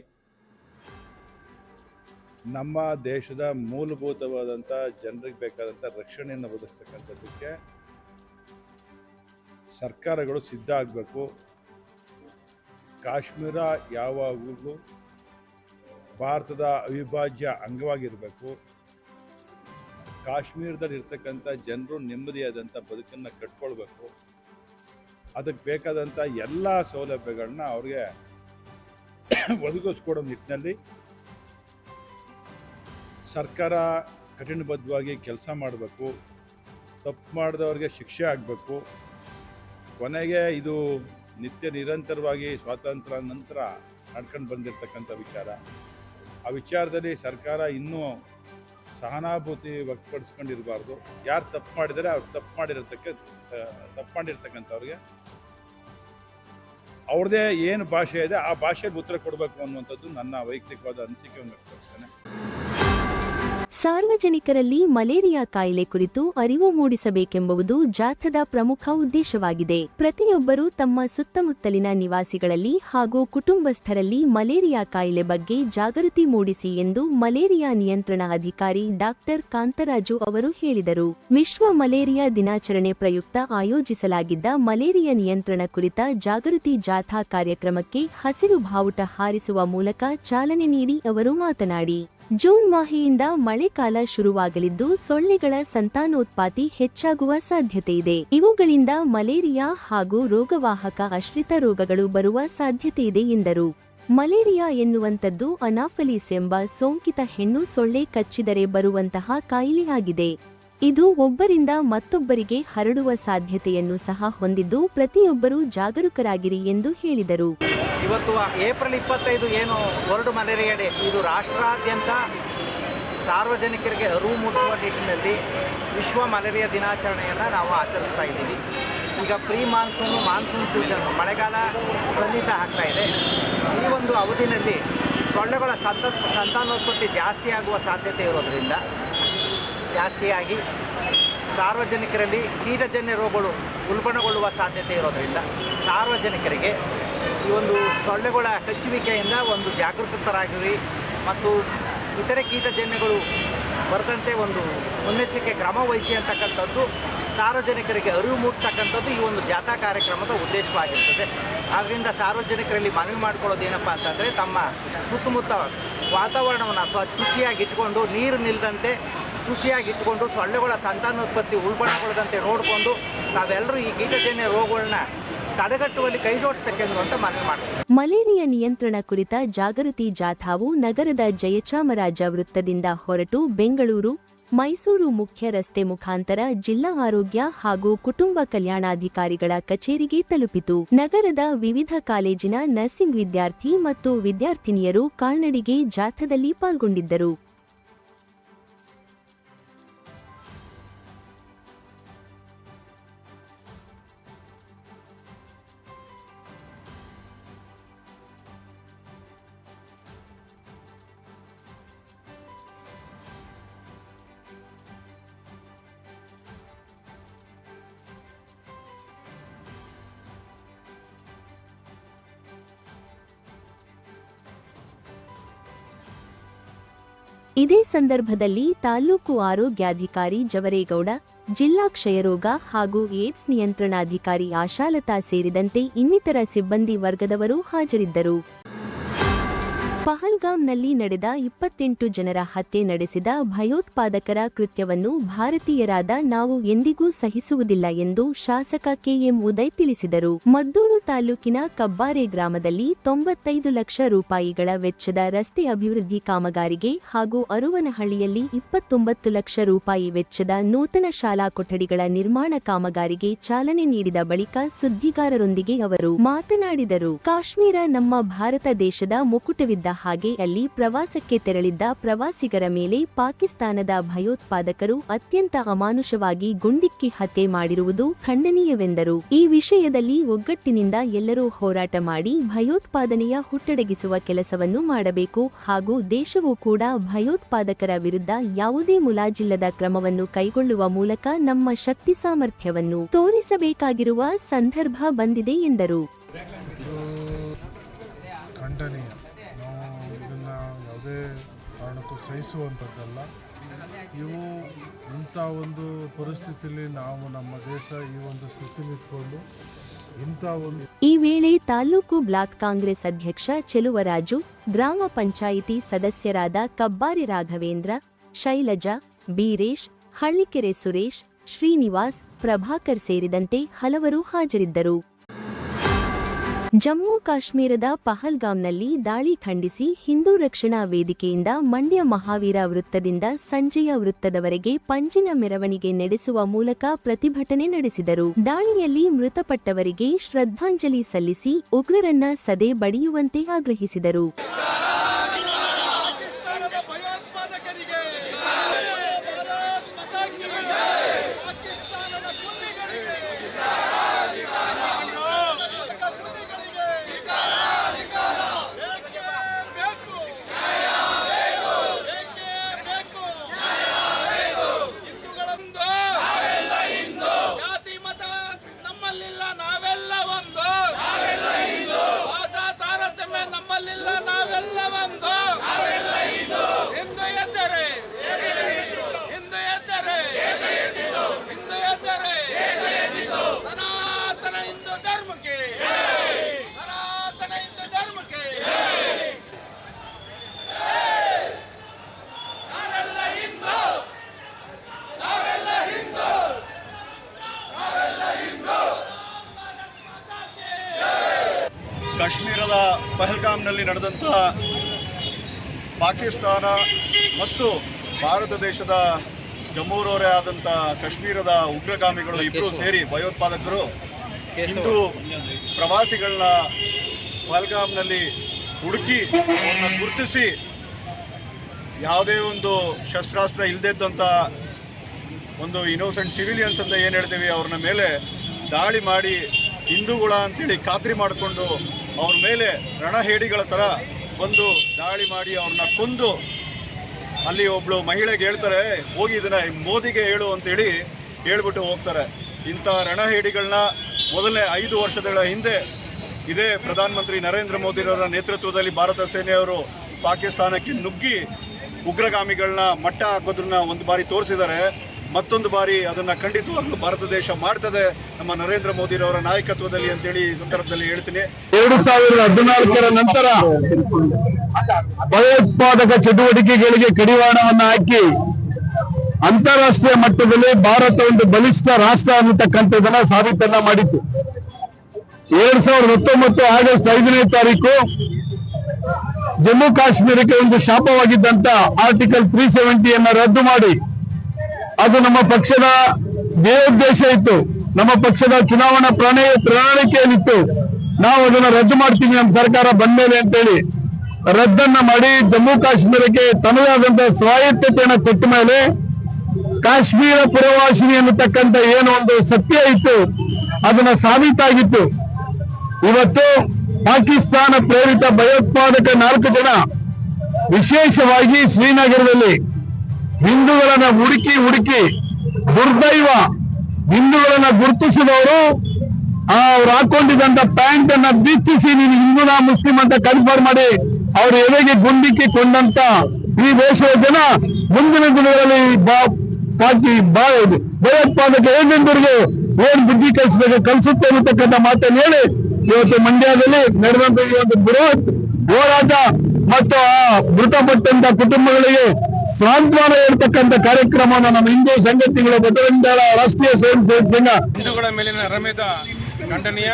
ನಮ್ಮ ದೇಶದ ಮೂಲಭೂತವಾದಂಥ ಜನರಿಗೆ ಬೇಕಾದಂಥ ರಕ್ಷಣೆಯನ್ನು ಒದಗಿಸ್ತಕ್ಕಂಥದ್ದಕ್ಕೆ ಸರ್ಕಾರಗಳು ಸಿದ್ಧ ಆಗಬೇಕು. ಕಾಶ್ಮೀರ ಯಾವಾಗಲೂ ಭಾರತದ ಅವಿಭಾಜ್ಯ ಅಂಗವಾಗಿರಬೇಕು. ಕಾಶ್ಮೀರದಲ್ಲಿ ಇರ್ತಕ್ಕಂಥ ಜನರು ನೆಮ್ಮದಿಯಾದಂಥ ಬದುಕನ್ನು ಕಟ್ಕೊಳ್ಬೇಕು. ಅದಕ್ಕೆ ಬೇಕಾದಂಥ ಎಲ್ಲ ಸೌಲಭ್ಯಗಳನ್ನ ಅವ್ರಿಗೆ ಒದಗಿಸ್ಕೊಡೋ ನಿಟ್ಟಿನಲ್ಲಿ ಸರ್ಕಾರ ಕಠಿಣಬದ್ಧವಾಗಿ ಕೆಲಸ ಮಾಡಬೇಕು. ತಪ್ಪು ಮಾಡಿದವ್ರಿಗೆ ಶಿಕ್ಷೆ ಆಗಬೇಕು. ಕೊನೆಗೆ ಇದು ನಿತ್ಯ ನಿರಂತರವಾಗಿ ಸ್ವಾತಂತ್ರ್ಯ ನಂತರ ನಡ್ಕೊಂಡು ಬಂದಿರತಕ್ಕಂಥ ವಿಚಾರ. ಆ ವಿಚಾರದಲ್ಲಿ ಸರ್ಕಾರ ಇನ್ನೂ ಸಹಾನುಭೂತಿ ವ್ಯಕ್ತಪಡಿಸ್ಕೊಂಡಿರಬಾರ್ದು. ಯಾರು ತಪ್ಪು ಮಾಡಿದರೆ ಅವ್ರು ತಪ್ಪು ಮಾಡಿರತಕ್ಕ ತಪ್ಪು ಮಾಡಿರ್ತಕ್ಕಂಥವ್ರಿಗೆ ಅವ್ರದ್ದೇ ಏನು ಭಾಷೆ ಇದೆ ಆ ಭಾಷೆಗೆ ಉತ್ತರ ಕೊಡಬೇಕು ಅನ್ನುವಂಥದ್ದು ನನ್ನ ವೈಯಕ್ತಿಕವಾದ ಅನಿಸಿಕೆಯನ್ನು ವ್ಯಕ್ತಪಡಿಸ್ತೇನೆ. ಸಾರ್ವಜನಿಕರಲ್ಲಿ ಮಲೇರಿಯಾ ಕಾಯಿಲೆ ಕುರಿತು ಅರಿವು ಮೂಡಿಸಬೇಕೆಂಬುದು ಜಾಥದ ಪ್ರಮುಖ ಉದ್ದೇಶವಾಗಿದೆ. ಪ್ರತಿಯೊಬ್ಬರೂ ತಮ್ಮ ಸುತ್ತಮುತ್ತಲಿನ ನಿವಾಸಿಗಳಲ್ಲಿ ಹಾಗೂ ಕುಟುಂಬಸ್ಥರಲ್ಲಿ ಮಲೇರಿಯಾ ಕಾಯಿಲೆ ಬಗ್ಗೆ ಜಾಗೃತಿ ಮೂಡಿಸಿ ಎಂದು ಮಲೇರಿಯಾ ನಿಯಂತ್ರಣ ಅಧಿಕಾರಿ ಡಾಕ್ಟರ್ ಕಾಂತರಾಜು ಅವರು ಹೇಳಿದರು. ವಿಶ್ವ ಮಲೇರಿಯಾ ದಿನಾಚರಣೆ ಪ್ರಯುಕ್ತ ಆಯೋಜಿಸಲಾಗಿದ್ದ ಮಲೇರಿಯಾ ನಿಯಂತ್ರಣ ಕುರಿತ ಜಾಗೃತಿ ಜಾಥಾ ಕಾರ್ಯಕ್ರಮಕ್ಕೆ ಹಸಿರು ಬಾವುಟ ಹಾರಿಸುವ ಮೂಲಕ ಚಾಲನೆ ನೀಡಿ ಅವರು ಮಾತನಾಡಿ. ಜೂನ್ ಮಾಹಿಯಿಂದ ಮಳೆಕಾಲ ಶುರುವಾಗಲಿದ್ದು ಸೊಳ್ಳೆಗಳ ಸಂತಾನೋತ್ಪತ್ತಿ ಹೆಚ್ಚಾಗುವ ಸಾಧ್ಯತೆಯಿದೆ ಇವುಗಳಿಂದ ಮಲೇರಿಯಾ ಹಾಗೂ ರೋಗವಾಹಕ ಆಶ್ರಿತ ರೋಗಗಳು ಬರುವ ಸಾಧ್ಯತೆಯಿದೆ ಎಂದರು. ಮಲೇರಿಯಾ ಎನ್ನುವಂಥದ್ದು ಅನಾಫಲೀಸ್ ಎಂಬ ಸೋಂಕಿತ ಹೆಣ್ಣು ಸೊಳ್ಳೆ ಕಚ್ಚಿದರೆ ಬರುವಂತಹ ಕಾಯಿಲೆಯಾಗಿದೆ. ಇದು ಒಬ್ಬರಿಂದ ಮತ್ತೊಬ್ಬರಿಗೆ ಹರಡುವ ಸಾಧ್ಯತೆಯನ್ನು ಸಹ ಹೊಂದಿದ್ದು ಪ್ರತಿಯೊಬ್ಬರೂ ಜಾಗರೂಕರಾಗಿರಿ ಎಂದು ಹೇಳಿದರು. ಇವತ್ತು ಏಪ್ರಿಲ್ ಇಪ್ಪತ್ತೈದು ಏನು ಮಲೇರಿಯಾ ಡೇ ಇದು ರಾಷ್ಟ್ರಾದ್ಯಂತ ಸಾರ್ವಜನಿಕರಿಗೆ ಅರಿವು ಮೂಡಿಸುವ ನಿಟ್ಟಿನಲ್ಲಿ ವಿಶ್ವ ಮಲೇರಿಯಾ ದಿನಾಚರಣೆಯನ್ನು ನಾವು ಆಚರಿಸ್ತಾ ಇದ್ದೀವಿ. ಈಗ ಪ್ರೀ ಮಾನ್ಸೂನು ಮಾನ್ಸೂನ್ ಸೀಸನ್, ಮಳೆಗಾಲ ಸನ್ನಿಹಿತ ಆಗ್ತಾ ಇದೆ. ಈ ಒಂದು ಅವಧಿನಲ್ಲಿ ಸೊಳ್ಳೆಗಳ ಸಂತ, ಸಂತಾನೋತ್ಪತ್ತಿ ಜಾಸ್ತಿ ಆಗುವ ಸಾಧ್ಯತೆ ಇರೋದರಿಂದ ಜಾಸ್ತಿಯಾಗಿ ಸಾರ್ವಜನಿಕರಲ್ಲಿ ಕೀಟಜನ್ಯ ರೋಗಗಳು ಉಲ್ಬಣಗೊಳ್ಳುವ ಸಾಧ್ಯತೆ ಇರೋದರಿಂದ ಸಾರ್ವಜನಿಕರಿಗೆ ಈ ಒಂದು ಸೊಳ್ಳೆಗಳ ಕಚ್ಚುವಿಕೆಯಿಂದ ಒಂದು ಜಾಗೃತರಾಗಿರಿ ಮತ್ತು ಇತರೆ ಕೀಟಜನ್ಯಗಳು ಬರದಂತೆ ಒಂದು ಮುನ್ನೆಚ್ಚರಿಕೆ ಕ್ರಮ ವಹಿಸಿ ಅಂತಕ್ಕಂಥದ್ದು ಸಾರ್ವಜನಿಕರಿಗೆ ಅರಿವು ಮೂಡಿಸ್ತಕ್ಕಂಥದ್ದು ಈ ಒಂದು ಜಾಥಾ ಕಾರ್ಯಕ್ರಮದ ಉದ್ದೇಶವಾಗಿರ್ತದೆ. ಆದ್ದರಿಂದ ಸಾರ್ವಜನಿಕರಲ್ಲಿ ಮನವಿ ಮಾಡಿಕೊಳ್ಳೋದು ಏನಪ್ಪ ಅಂತಂದರೆ ತಮ್ಮ ಸುತ್ತಮುತ್ತ ವಾತಾವರಣವನ್ನು ಸ್ವಚ್ಛ ಇಟ್ಟುಕೊಂಡು ನೀರು ನಿಲ್ಲದಂತೆ ಶುಚಿಯಾಗಿ ಇಟ್ಟುಕೊಂಡು ಸೊಳ್ಳೆಗಳ ಸಂತಾನೋತ್ಪತ್ತಿ ಉಲ್ಬಣಗೊಳ್ಳದಂತೆ ನೋಡಿಕೊಂಡು ನಾವೆಲ್ಲರೂ ಈ ಕೀಟಜನ್ಯ ರೋಗಗಳನ್ನ ತಡೆಗಟ್ಟುವಲ್ಲಿ ಕೈ ಮಲೇರಿಯಾ ನಿಯಂತ್ರಣ ಕುರಿತ ಜಾಗೃತಿ ಜಾಥಾವು ನಗರದ ಜಯಚಾಮರಾಜ ವೃತ್ತದಿಂದ ಹೊರಟು ಬೆಂಗಳೂರು, ಮೈಸೂರು ಮುಖ್ಯ ರಸ್ತೆ ಮುಖಾಂತರ ಜಿಲ್ಲಾ ಆರೋಗ್ಯ ಹಾಗೂ ಕುಟುಂಬ ಕಲ್ಯಾಣಾಧಿಕಾರಿಗಳ ಕಚೇರಿಗೆ ತಲುಪಿತು. ನಗರದ ವಿವಿಧ ಕಾಲೇಜಿನ ನರ್ಸಿಂಗ್ ವಿದ್ಯಾರ್ಥಿ ಮತ್ತು ವಿದ್ಯಾರ್ಥಿನಿಯರು ಕಾಲ್ನಡಿಗೆ ಜಾಥಾದಲ್ಲಿ ಪಾಲ್ಗೊಂಡಿದ್ದರು. ಇದೇ ಸಂದರ್ಭದಲ್ಲಿ ತಾಲೂಕು ಆರೋಗ್ಯಾಧಿಕಾರಿ ಜವರೇಗೌಡ, ಜಿಲ್ಲಾ ಕ್ಷಯರೋಗ ಹಾಗೂ ಏಡ್ಸ್ ನಿಯಂತ್ರಣಾಧಿಕಾರಿ ಆಶಾಲತಾ ಸೇರಿದಂತೆ ಇನ್ನಿತರ ಸಿಬ್ಬಂದಿ ವರ್ಗದವರು ಹಾಜರಿದ್ದರು. ಪಹಲ್ಗಾಮ್ನಲ್ಲಿ ನಡೆದ ಇಪ್ಪತ್ತೆಂಟು ಜನರ ಹತ್ಯೆ ನಡೆಸಿದ ಭಯೋತ್ಪಾದಕರ ಕೃತ್ಯವನ್ನು ಭಾರತೀಯರಾದ ನಾವು ಎಂದಿಗೂ ಸಹಿಸುವುದಿಲ್ಲ ಎಂದು ಶಾಸಕ ಕೆಎಂ ಉದಯ್ ತಿಳಿಸಿದರು. ಮದ್ದೂರು ತಾಲೂಕಿನ ಕಬ್ಬಾರೆ ಗ್ರಾಮದಲ್ಲಿ ತೊಂಬತ್ತೈದು ಲಕ್ಷ ರೂಪಾಯಿಗಳ ವೆಚ್ಚದ ರಸ್ತೆ ಅಭಿವೃದ್ಧಿ ಕಾಮಗಾರಿಗೆ ಹಾಗೂ ಅರುವನಹಳ್ಳಿಯಲ್ಲಿ ಇಪ್ಪತ್ತೊಂಬತ್ತು ಲಕ್ಷ ರೂಪಾಯಿ ವೆಚ್ಚದ ನೂತನ ಶಾಲಾ ಕೊಠಡಿಗಳ ನಿರ್ಮಾಣ ಕಾಮಗಾರಿಗೆ ಚಾಲನೆ ನೀಡಿದ ಬಳಿಕ ಸುದ್ದಿಗಾರರೊಂದಿಗೆ ಅವರು ಮಾತನಾಡಿದರು. ಕಾಶ್ಮೀರ ನಮ್ಮ ಭಾರತ ದೇಶದ ಮುಕುಟವಿದ್ದ ಹಾಗೆ ಅಲ್ಲಿ ಪ್ರವಾಸಕ್ಕೆ ತೆರಳಿದ್ದ ಪ್ರವಾಸಿಗರ ಮೇಲೆ ಪಾಕಿಸ್ತಾನದ ಭಯೋತ್ಪಾದಕರು ಅತ್ಯಂತ ಅಮಾನುಷವಾಗಿ ಗುಂಡಿಕ್ಕಿ ಹತ್ಯೆ ಮಾಡಿರುವುದು ಖಂಡನೀಯವೆಂದರು. ಈ ವಿಷಯದಲ್ಲಿ ಒಗ್ಗಟ್ಟಿನಿಂದ ಎಲ್ಲರೂ ಹೋರಾಟ ಮಾಡಿ ಭಯೋತ್ಪಾದನೆಯ ಹುಟ್ಟಡಗಿಸುವ ಕೆಲಸವನ್ನು ಮಾಡಬೇಕು ಹಾಗೂ ದೇಶವೂ ಕೂಡ ಭಯೋತ್ಪಾದಕರ ವಿರುದ್ಧ ಯಾವುದೇ ಮುಲಾಜಿಲ್ಲದ ಕ್ರಮವನ್ನು ಕೈಗೊಳ್ಳುವ ಮೂಲಕ ನಮ್ಮ ಶಕ್ತಿ ಸಾಮರ್ಥ್ಯವನ್ನು ತೋರಿಸಬೇಕಾಗಿರುವ ಸಂದರ್ಭ ಬಂದಿದೆ ಎಂದರು. ಸಹಿಸುವಂಥದ್ದಲ್ಲ. ಇವು ಇಂಥ ಒಂದು ಪರಿಸ್ಥಿತಿಯಲ್ಲಿ ನಾವು ನಮ್ಮ ದೇಶ ಈ ಒಂದು ಸ್ಥಿತಿ ನಿಂತ್ಕೊಂಡು ಈ ವೇಳೆ ತಾಲೂಕು ಬ್ಲಾಕ್ ಕಾಂಗ್ರೆಸ್ ಅಧ್ಯಕ್ಷ ಚೆಲುವರಾಜು, ಗ್ರಾಮ ಪಂಚಾಯಿತಿ ಸದಸ್ಯರಾದ ಕಬ್ಬಾರಿ ರಾಘವೇಂದ್ರ, ಶೈಲಜಾ, ಬೀರೇಶ್, ಹಳ್ಳಿಕೆರೆ ಸುರೇಶ್, ಶ್ರೀನಿವಾಸ್, ಪ್ರಭಾಕರ್ ಸೇರಿದಂತೆ ಹಲವರು ಹಾಜರಿದ್ದರು. ಜಮ್ಮು ಕಾಶ್ಮೀರದ ಪಹಲ್ಗಾಂನಲ್ಲಿ ದಾಳಿ ಖಂಡಿಸಿ ಹಿಂದೂ ರಕ್ಷಣಾ ವೇದಿಕೆಯಿಂದ ಮಂಡ್ಯ ಮಹಾವೀರ ವೃತ್ತದಿಂದ ಸಂಜೆಯ ವೃತ್ತದವರೆಗೆ ಪಂಜಿನ ಮೆರವಣಿಗೆ ನಡೆಸುವ ಮೂಲಕ ಪ್ರತಿಭಟನೆ ನಡೆಸಿದರು. ದಾಳಿಯಲ್ಲಿ ಮೃತಪಟ್ಟವರಿಗೆ ಶ್ರದ್ಧಾಂಜಲಿ ಸಲ್ಲಿಸಿ ಉಗ್ರರನ್ನ ಸದೆ ಬಡಿಯುವಂತೆ ಆಗ್ರಹಿಸಿದರು ಪಾಕಿಸ್ತಾನದ ಭಯೋತ್ಪಾದಕರಿಗೆ ಭಾರತ್ ಮಾತಾ ಕಿ ಜೈ. ಪಾಕಿಸ್ತಾನದ ಗುಂಡಿಗಳಿಗೆ ಗುಂಡಿಗಳಿಗೆ ಬೇಕೇ ಬೇಕು ಬೇಕೇ ಬೇಕು ಹಿಂದೂಗಳೊಂದು ಜಾತಿ ಮತ ನಮ್ಮಲ್ಲಿಲ್ಲ ನಾವೆಲ್ಲ ಒಂದು ಭಾಷಾ ತಾರತಮ್ಯ ನಮ್ಮಲ್ಲಿಲ್ಲ ನಾವೆಲ್ಲ ಒಂದು ಹಿಂದೂ ಎದ್ದರೆ ಹಿಂದೂ ಎದ್ದರೆ ಹಿಂದೂ ಎದ್ದರೆ ಸನಾತನ ಹಿಂದೂ ಧರ್ಮಕ್ಕೆ ಸನಾತನ ಹಿಂದೂ ಧರ್ಮಕ್ಕೆ ನಾವೆಲ್ಲ ಹಿಂದೂ ನಾವೆಲ್ಲ ಹಿಂದೂ ನಾವೆಲ್ಲ ಹಿಂದೂ ಭಾರತ್ ಮಾತಾ ಕಿ ಕಾಶ್ಮೀರದ ಪಹಲ್ಗಾಮ್ನಲ್ಲಿ ನಡೆದಂತಹ ಪಾಕಿಸ್ತಾನ ಮತ್ತು ಭಾರತ ದೇಶದ ಜಮ್ಮೂರವರೇ ಆದಂಥ ಕಾಶ್ಮೀರದ ಉಗ್ರಗಾಮಿಗಳು ಇಬ್ಬರು ಸೇರಿ ಭಯೋತ್ಪಾದಕರು. ಇಂದು ಪ್ರವಾಸಿಗಳನ್ನ ಪಹಲ್ಗಾಮ್ನಲ್ಲಿ ಹುಡುಕಿ ಅವ್ರನ್ನ ಗುರುತಿಸಿ ಯಾವುದೇ ಒಂದು ಶಸ್ತ್ರಾಸ್ತ್ರ ಇಲ್ಲದಿದ್ದಂಥ ಒಂದು ಇನ್ನೋಸೆಂಟ್ ಸಿವಿಲಿಯನ್ಸ್ ಅಂತ ಏನು ಹೇಳ್ತೀವಿ ಅವ್ರನ್ನ ಮೇಲೆ ದಾಳಿ ಮಾಡಿ ಹಿಂದೂಗಳ ಅಂತೇಳಿ ಖಾತ್ರಿ ಮಾಡಿಕೊಂಡು ಅವ್ರ ಮೇಲೆ ರಣಹೇಡಿಗಳ ಥರ ಬಂದು ದಾಳಿ ಮಾಡಿ ಅವ್ರನ್ನ ಕೊಂದು ಅಲ್ಲಿ ಒಬ್ಳು ಮಹಿಳೆಗೆ ಹೇಳ್ತಾರೆ, ಹೋಗಿ ಇದನ್ನ ಮೋದಿಗೆ ಹೇಳು ಅಂತೇಳಿ ಹೇಳ್ಬಿಟ್ಟು ಹೋಗ್ತಾರೆ. ಇಂಥ ರಣಹೇಡಿಗಳನ್ನ ಮೊದಲನೇ ಐದು ವರ್ಷಗಳ ಹಿಂದೆ ಇದೇ ಪ್ರಧಾನಮಂತ್ರಿ ನರೇಂದ್ರ ಮೋದಿರವರ ನೇತೃತ್ವದಲ್ಲಿ ಭಾರತ ಸೇನೆಯವರು ಪಾಕಿಸ್ತಾನಕ್ಕೆ ನುಗ್ಗಿ ಉಗ್ರಗಾಮಿಗಳನ್ನ ಮಟ್ಟ ಹಾಕೋದನ್ನ ಒಂದು ಬಾರಿ ತೋರಿಸಿದ್ದಾರೆ. ಮತ್ತೊಂದು ಬಾರಿ ಅದನ್ನು ಖಂಡಿತವಾಗ್ಲೂ ಭಾರತ ದೇಶ ಮಾಡ್ತದೆ. ನಮ್ಮ ನರೇಂದ್ರ ಮೋದಿರವರ ನಾಯಕತ್ವದಲ್ಲಿ ಅಂತೇಳಿ ಈ ಸಂದರ್ಭದಲ್ಲಿ ಹೇಳ್ತೀನಿ. ಎರಡು ಸಾವಿರದ ಹದಿನಾಲ್ಕರ ನಂತರ ಭಯೋತ್ಪಾದಕ ಚಟುವಟಿಕೆಗಳಿಗೆ ಕಡಿವಾಣವನ್ನು ಹಾಕಿ ಅಂತಾರಾಷ್ಟ್ರೀಯ ಮಟ್ಟದಲ್ಲಿ ಭಾರತ ಒಂದು ಬಲಿಷ್ಠ ರಾಷ್ಟ್ರ ಅನ್ನತಕ್ಕಂಥದ್ದನ್ನ ಸಾಬೀತನ್ನ ಮಾಡಿತ್ತು. ಎರಡ್ ಸಾವಿರದ ಹತ್ತೊಂಬತ್ತು ಆಗಸ್ಟ್ ಐದನೇ ತಾರೀಕು ಜಮ್ಮು ಕಾಶ್ಮೀರಕ್ಕೆ ಒಂದು ಶಾಪವಾಗಿದ್ದಂತ ಆರ್ಟಿಕಲ್ ತ್ರೀ ಸೆವೆಂಟಿಯನ್ನ ರದ್ದು ಮಾಡಿ ಅದು ನಮ್ಮ ಪಕ್ಷದ ಧ್ಯೇಯೋದ್ದೇಶ ಇತ್ತು. ನಮ್ಮ ಪಕ್ಷದ ಚುನಾವಣಾ ಪ್ರಣಯ ಪ್ರಣಾಳಿಕೆಯಲ್ಲಿತ್ತು. ನಾವು ಅದನ್ನ ರದ್ದು ಮಾಡ್ತೀವಿ ನಮ್ಮ ಸರ್ಕಾರ ಬಂದ ಮೇಲೆ ಅಂತೇಳಿ. ರದ್ದನ್ನ ಮಾಡಿ ಜಮ್ಮು ಕಾಶ್ಮೀರಕ್ಕೆ ತನ್ನದೇ ಆದಂತಹ ಸ್ವಾಯತ್ತತೆಯನ್ನು ಕೊಟ್ಟ ಮೇಲೆ ಕಾಶ್ಮೀರ ಪುರವಾಸಿನಿ ಅನ್ನತಕ್ಕಂಥ ಏನು ಒಂದು ಸತ್ಯ ಇತ್ತು. ಅದನ್ನ ಸಾಬೀತಾಗಿತ್ತು. ಇವತ್ತು ಪಾಕಿಸ್ತಾನ ಪ್ರೇರಿತ ಭಯೋತ್ಪಾದಕ ನಾಲ್ಕು ಜನ ವಿಶೇಷವಾಗಿ ಶ್ರೀನಗರದಲ್ಲಿ ಹಿಂದೂಗಳನ್ನ ಹುಡುಕಿ ಹುಡುಕಿ ದುರ್ದೈವ ಹಿಂದೂಗಳನ್ನ ಗುರುತಿಸಿದವರು ಅವ್ರು ಹಾಕೊಂಡಿದ್ದಂತ ಪ್ಯಾಂಟ್ ಅನ್ನ ಬಿಚ್ಚಿಸಿ ನೀನು ಹಿಂದೂನ ಮುಸ್ಲಿಂ ಅಂತ ಕನ್ಫರ್ಮ್ ಮಾಡಿ ಅವ್ರ ಎದೆಗೆ ಗುಂಡಿಕ್ಕಿ ಕೊಂಡಂತ ಈ ದೇಶದ ಜನ ಮುಂದಿನ ದಿನಗಳಲ್ಲಿ ಭಯೋತ್ಪಾದಕ ಏಜೆಂಟರಿಗೆ ಏನ್ ಬುದ್ಧಿ ಕಲಿಸಬೇಕು, ಕಲಿಸುತ್ತೆ ಅನ್ನತಕ್ಕಂಥ ಮಾತನ್ನು ಹೇಳಿ ಇವತ್ತು ಮಂಡ್ಯದಲ್ಲಿ ನಡೆದಂತ ಈ ಒಂದು ಬೃಹತ್ ಹೋರಾಟ ಮತ್ತು ಆ ಮೃತಪಟ್ಟಂತ ಕುಟುಂಬಗಳಿಗೆ ಸಾಂತ್ವನ ಹೇಳ್ತಕ್ಕಂಥ ಕಾರ್ಯಕ್ರಮವನ್ನು ನಮ್ಮ ಹಿಂದೂ ಸಂಘಟನೆಗಳ ಬಜರಂಗ ರಾಷ್ಟ್ರೀಯ ಸ್ವಯಂ ಸೇವಕ ಸಂಘ ಹಿಂದೂಗಳ ಮೇಲಿನ ರಮೇದ ಖಂಡನೀಯ.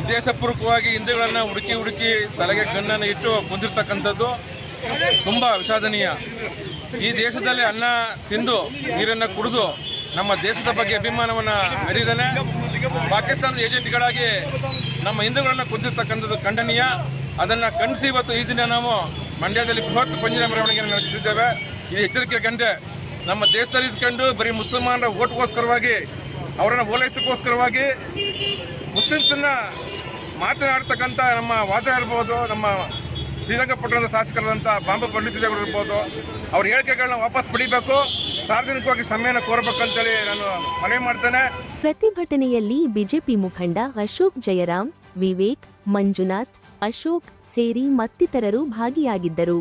ಉದ್ದೇಶಪೂರ್ವಕವಾಗಿ ಹಿಂದೂಗಳನ್ನ ಹುಡುಕಿ ಹುಡುಕಿ ತಲೆಗೆ ಗಣ್ಣನ್ನು ಇಟ್ಟು ಕೊಂದಿರ್ತಕ್ಕಂಥದ್ದು ತುಂಬ ವಿಷಾದನೀಯ ಈ ದೇಶದಲ್ಲಿ ಅನ್ನ ತಿಂದು ನೀರನ್ನು ಕುಡಿದು ನಮ್ಮ ದೇಶದ ಬಗ್ಗೆ ಅಭಿಮಾನವನ್ನು ಮೆರೆದಿದ್ದಾನೆ. ಪಾಕಿಸ್ತಾನದ ಏಜೆಂಟ್ಗಳಾಗಿ ನಮ್ಮ ಹಿಂದೂಗಳನ್ನು ಕುಂದಿರ್ತಕ್ಕಂಥದ್ದು ಖಂಡನೀಯ. ಅದನ್ನು ಖಂಡಿಸಿ ಇವತ್ತು ಈ ದಿನ ನಾವು ಮಂಡ್ಯದಲ್ಲಿ ಬೃಹತ್ ಪಂಜಿನ ಮೆರವಣಿಗೆಯನ್ನು ನಡೆಸಿದ್ದೇವೆ. ಇದು ಎಚ್ಚರಿಕೆ ಗಂಟೆ ನಮ್ಮ ದೇಶದಲ್ಲಿ ಇದ್ಕೊಂಡು ಬರೀ ಮುಸಲ್ಮಾನರ ಓಟ್ಗೋಸ್ಕರವಾಗಿ, ಅವರನ್ನು ಓಲೈಸೋಕ್ಕೋಸ್ಕರವಾಗಿ ಮುಸ್ಲಿಮ್ಸನ್ನು ಮಾತನಾಡ್ತಕ್ಕಂಥ ನಮ್ಮ ವಾದ ಇರ್ಬೋದು, ನಮ್ಮ ಶ್ರೀರಂಗಪಟ್ಟಣದ ಶಾಸಕರಾದಂಥ ಬಾಂಬೆ ಪಂಡಿಸಿದೇವರು ಇರ್ಬೋದು, ಅವ್ರ ಹೇಳಿಕೆಗಳನ್ನ ವಾಪಸ್ ಪಡಿಬೇಕು. ಸಾರ್ವಜನಿಕವಾಗಿ ಸಮಯನ ಕೋರಬೇಕಂತೇಳಿ ನಾನು ಮನವಿ ಮಾಡ್ತೇನೆ. ಪ್ರತಿಭಟನೆಯಲ್ಲಿ ಬಿಜೆಪಿ ಮುಖಂಡ ಅಶೋಕ್ ಜಯರಾಮ್ ವಿವೇಕ್, ಮಂಜುನಾಥ್ ಅಶೋಕ್ ಸೇರಿ ಮತ್ತಿತರರು ಭಾಗಿಯಾಗಿದ್ದರು.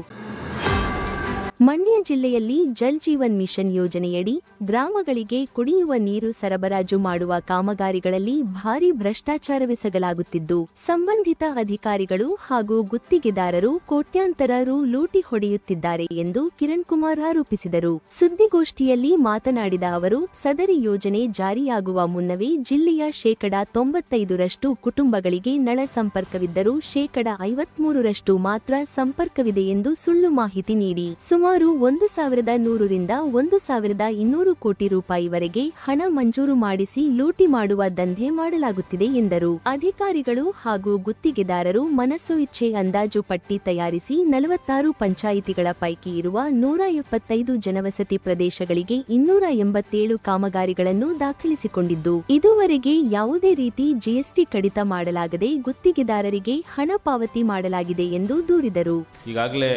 ಮಂಡ್ಯ ಜಿಲ್ಲೆಯಲ್ಲಿ ಜಲ್ ಜೀವನ್ ಮಿಷನ್ ಯೋಜನೆಯಡಿ ಗ್ರಾಮಗಳಿಗೆ ಕುಡಿಯುವ ನೀರು ಸರಬರಾಜು ಮಾಡುವ ಕಾಮಗಾರಿಗಳಲ್ಲಿ ಭಾರಿ ಭ್ರಷ್ಟಾಚಾರವೆಸಗಲಾಗುತ್ತಿದ್ದು, ಸಂಬಂಧಿತ ಅಧಿಕಾರಿಗಳು ಹಾಗೂ ಗುತ್ತಿಗೆದಾರರು ಕೋಟ್ಯಾಂತರ ರು ಲೂಟಿ ಹೊಡೆಯುತ್ತಿದ್ದಾರೆ ಎಂದು ಕಿರಣ್ ಕುಮಾರ್ ಆರೋಪಿಸಿದರು. ಸುದ್ದಿಗೋಷ್ಠಿಯಲ್ಲಿ ಮಾತನಾಡಿದ ಅವರು, ಸದರಿ ಯೋಜನೆ ಜಾರಿಯಾಗುವ ಮುನ್ನವೇ ಜಿಲ್ಲೆಯ ಶೇಕಡಾ ತೊಂಬತ್ತೈದರಷ್ಟು ಕುಟುಂಬಗಳಿಗೆ ನಳ ಸಂಪರ್ಕವಿದ್ದರೂ ಶೇಕಡ ಐವತ್ಮೂರರಷ್ಟು ಮಾತ್ರ ಸಂಪರ್ಕವಿದೆ ಎಂದು ಸುಳ್ಳು ಮಾಹಿತಿ ನೀಡಿ. ಸುಮಾರು ಒಂದು ಸಾವಿರದ ನೂರರಿಂದ ಒಂದು ಸಾವಿರದ ಇನ್ನೂರು ಕೋಟಿ ರೂಪಾಯಿವರೆಗೆ ಹಣ ಮಂಜೂರು ಮಾಡಿಸಿ ಲೂಟಿ ಮಾಡುವ ದಂಧೆ ಮಾಡಲಾಗುತ್ತಿದೆ ಎಂದರು. ಅಧಿಕಾರಿಗಳು ಹಾಗೂ ಗುತ್ತಿಗೆದಾರರು ಮನಸ್ಸು ಇಚ್ಛೆ ಅಂದಾಜು ಪಟ್ಟಿ ತಯಾರಿಸಿ ನಲವತ್ತಾರು ಪಂಚಾಯಿತಿಗಳ ಪೈಕಿ ಇರುವ ನೂರ ಎಪ್ಪತ್ತೈದು ಜನವಸತಿ ಪ್ರದೇಶಗಳಿಗೆ ಇನ್ನೂರ ಎಂಬತ್ತೇಳು ಕಾಮಗಾರಿಗಳನ್ನು ದಾಖಲಿಸಿಕೊಂಡಿದ್ದು, ಇದುವರೆಗೆ ಯಾವುದೇ ರೀತಿ ಜಿಎಸ್ಟಿ ಕಡಿತ ಮಾಡಲಾಗದೆ ಗುತ್ತಿಗೆದಾರರಿಗೆ ಹಣ ಪಾವತಿ ಮಾಡಲಾಗಿದೆ ಎಂದು ದೂರಿದರು. ಈಗಾಗಲೇ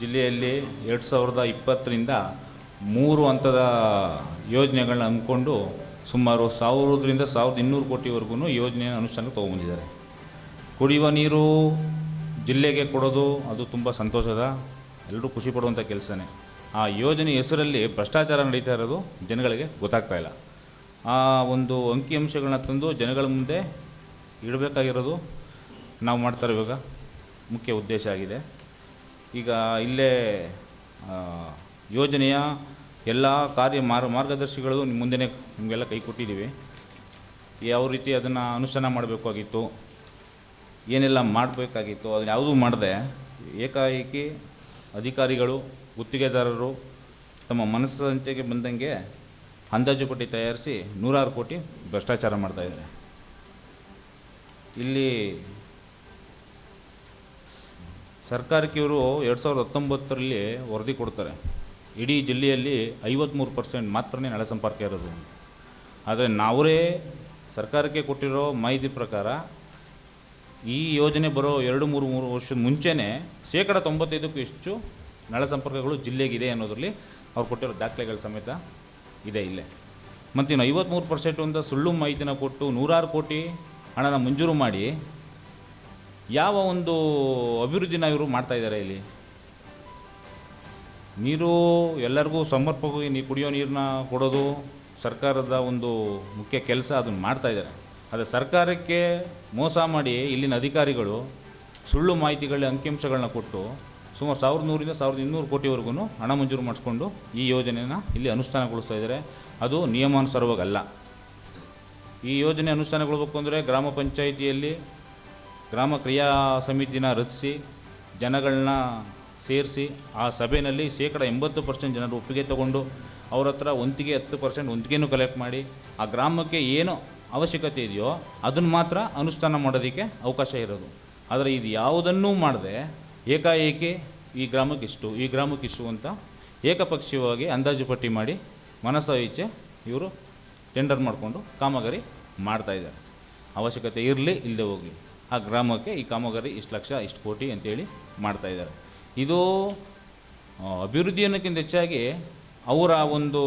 ಜಿಲ್ಲೆಯಲ್ಲಿ ಎರಡು ಸಾವಿರದ ಇಪ್ಪತ್ತರಿಂದ ಮೂರು ಹಂತದ ಯೋಜನೆಗಳನ್ನ ಅಂದ್ಕೊಂಡು ಸುಮಾರು ಸಾವಿರದಿಂದ ಸಾವಿರದ ಇನ್ನೂರು ಕೋಟಿವರೆಗೂ ಯೋಜನೆಯ ಅನುಷ್ಠಾನಕ್ಕೆ ತೊಗೊಂಬಂದಿದ್ದಾರೆ ಕುಡಿಯುವ ನೀರು ಜಿಲ್ಲೆಗೆ ಕೊಡೋದು ಅದು ತುಂಬ ಸಂತೋಷದ ಎಲ್ಲರೂ ಖುಷಿ ಪಡುವಂಥ ಕೆಲಸನೇ. ಆ ಯೋಜನೆ ಹೆಸರಲ್ಲಿ ಭ್ರಷ್ಟಾಚಾರ ನಡೀತಾ ಇರೋದು ಜನಗಳಿಗೆ ಗೊತ್ತಾಗ್ತಾ ಇಲ್ಲ. ಆ ಒಂದು ಅಂಕಿಅಂಶಗಳನ್ನ ತಂದು ಜನಗಳ ಮುಂದೆ ಇಡಬೇಕಾಗಿರೋದು ನಾವು ಮಾಡ್ತಾರೆ ಇವಾಗ ಮುಖ್ಯ ಉದ್ದೇಶ ಆಗಿದೆ. ಈಗ ಇಲ್ಲೇ ಯೋಜನೆಯ ಎಲ್ಲ ಕಾರ್ಯ ಮಾರ್, ಮಾರ್ಗದರ್ಶಿಗಳು ನಿಮ್ಮ ಮುಂದೆನೇ ನಿಮಗೆಲ್ಲ ಕೈ ಕೊಟ್ಟಿದ್ದೀವಿ. ಯಾವ ರೀತಿ ಅದನ್ನು ಅನುಷ್ಠಾನ ಮಾಡಬೇಕಾಗಿತ್ತು. ಏನೆಲ್ಲ ಮಾಡಬೇಕಾಗಿತ್ತು, ಅದನ್ನ ಯಾವುದೂ ಮಾಡದೆ, ಏಕಾಏಕಿ ಅಧಿಕಾರಿಗಳು, ಗುತ್ತಿಗೆದಾರರು ತಮ್ಮ ಮನಸ್ಸಂಚೆಗೆ ಬಂದಂಗೆ ಅಂದಾಜು ಪಟ್ಟಿ ತಯಾರಿಸಿ ನೂರಾರು ಕೋಟಿ ಭ್ರಷ್ಟಾಚಾರ ಮಾಡ್ತಾಯಿದ್ದಾರೆ ಇಲ್ಲಿ ಸರ್ಕಾರಕ್ಕೆ ಇವರು ಎರಡು ಸಾವಿರದ ಹತ್ತೊಂಬತ್ತರಲ್ಲಿ ವರದಿ ಕೊಡ್ತಾರೆ. ಇಡೀ ಜಿಲ್ಲೆಯಲ್ಲಿ ಐವತ್ತ್ಮೂರು ಪರ್ಸೆಂಟ್ ಮಾತ್ರನೇ ನಳ ಸಂಪರ್ಕ ಇರೋದು. ಆದರೆ ನಾವರೇ ಸರ್ಕಾರಕ್ಕೆ ಕೊಟ್ಟಿರೋ ಮಾಹಿತಿ ಪ್ರಕಾರ ಈ ಯೋಜನೆ ಬರೋ ಎರಡು ಮೂರು ಮೂರು ವರ್ಷದ ಮುಂಚೆನೇ ಶೇಕಡ ತೊಂಬತ್ತೈದಕ್ಕೂ ಹೆಚ್ಚು ನಳ ಸಂಪರ್ಕಗಳು ಜಿಲ್ಲೆಗಿದೆ ಅನ್ನೋದರಲ್ಲಿ ಅವ್ರು ಕೊಟ್ಟಿರೋ ದಾಖಲೆಗಳ ಸಮೇತ ಇದೆ ಇಲ್ಲೇ. ಮತ್ತು ಇನ್ನು ಐವತ್ತ್ಮೂರು ಪರ್ಸೆಂಟ್ ಅಂತ ಸುಳ್ಳು ಮಾಹಿತಿನ ಕೊಟ್ಟು ನೂರಾರು ಕೋಟಿ ಹಣನ ಮಂಜೂರು ಮಾಡಿ ಯಾವ ಒಂದು ಅಭಿವೃದ್ಧಿನ ಇವರು ಮಾಡ್ತಾ ಇದ್ದಾರೆ ಇಲ್ಲಿ? ನೀರು ಎಲ್ಲರಿಗೂ ಸಮರ್ಪಕವಾಗಿ ನೀ ಕುಡಿಯೋ ನೀರನ್ನ ಕೊಡೋದು ಸರ್ಕಾರದ ಒಂದು ಮುಖ್ಯ ಕೆಲಸ ಅದನ್ನು ಮಾಡ್ತಾಯಿದ್ದಾರೆ ಆದರೆ ಸರ್ಕಾರಕ್ಕೆ ಮೋಸ ಮಾಡಿ ಇಲ್ಲಿನ ಅಧಿಕಾರಿಗಳು ಸುಳ್ಳು ಮಾಹಿತಿಗಳ ಅಂಕಿಅಂಶಗಳನ್ನ ಕೊಟ್ಟು ಸುಮಾರು ಸಾವಿರದ ನೂರಿಂದ ಸಾವಿರದ ಇನ್ನೂರು ಕೋಟಿವರೆಗೂ ಹಣ ಮಂಜೂರು ಮಾಡಿಸ್ಕೊಂಡು ಈ ಯೋಜನೆನ ಇಲ್ಲಿ ಅನುಷ್ಠಾನಗೊಳಿಸ್ತಾ ಇದ್ದಾರೆ ಅದು ನಿಯಮಾನುಸಾರವಾಗಲ್ಲ. ಈ ಯೋಜನೆ ಅನುಷ್ಠಾನಗೊಳ್ಬೇಕು ಅಂದರೆ ಗ್ರಾಮ ಪಂಚಾಯಿತಿಯಲ್ಲಿ ಗ್ರಾಮ ಕ್ರಿಯಾ ಸಮಿತಿನ ರಚಿಸಿ ಜನಗಳನ್ನ ಸೇರಿಸಿ, ಆ ಸಭೆಯಲ್ಲಿ ಶೇಕಡ ಎಂಬತ್ತು ಪರ್ಸೆಂಟ್ ಜನರು ಒಪ್ಪಿಗೆ ತಗೊಂಡು, ಅವ್ರ ಹತ್ರ ಒಂದಿಗೆ ಹತ್ತು ಪರ್ಸೆಂಟ್ ಒಂದಿಗೆನೂ ಕಲೆಕ್ಟ್ ಮಾಡಿ, ಆ ಗ್ರಾಮಕ್ಕೆ ಏನು ಅವಶ್ಯಕತೆ ಇದೆಯೋ ಅದನ್ನು ಮಾತ್ರ ಅನುಷ್ಠಾನ ಮಾಡೋದಕ್ಕೆ ಅವಕಾಶ ಇರೋದು. ಆದರೆ ಇದು ಯಾವುದನ್ನೂ ಮಾಡದೆ ಏಕಾಏಕಿ ಈ ಗ್ರಾಮಕ್ಕೆ ಇಷ್ಟು, ಈ ಗ್ರಾಮಕ್ಕೆ ಇಷ್ಟು ಅಂತ ಏಕಪಕ್ಷೀಯವಾಗಿ ಅಂದಾಜು ಪಟ್ಟಿ ಮಾಡಿ ಮನಸ್ಸೋ ಇಚ್ಛೆ ಇವರು ಟೆಂಡರ್ ಮಾಡಿಕೊಂಡು ಕಾಮಗಾರಿ ಮಾಡ್ತಾಯಿದ್ದಾರೆ ಅವಶ್ಯಕತೆ ಇರಲಿ ಇಲ್ಲದೆ ಹೋಗಲಿ. ಆ ಗ್ರಾಮಕ್ಕೆ ಈ ಕಾಮಗಾರಿ ಇಷ್ಟು ಲಕ್ಷ, ಇಷ್ಟು ಕೋಟಿ ಅಂತೇಳಿ ಮಾಡ್ತಾಯಿದ್ದಾರೆ ಇದು ಅಭಿವೃದ್ಧಿ ಅನ್ನೋಕ್ಕಿಂತ ಹೆಚ್ಚಾಗಿ ಅವರ ಒಂದು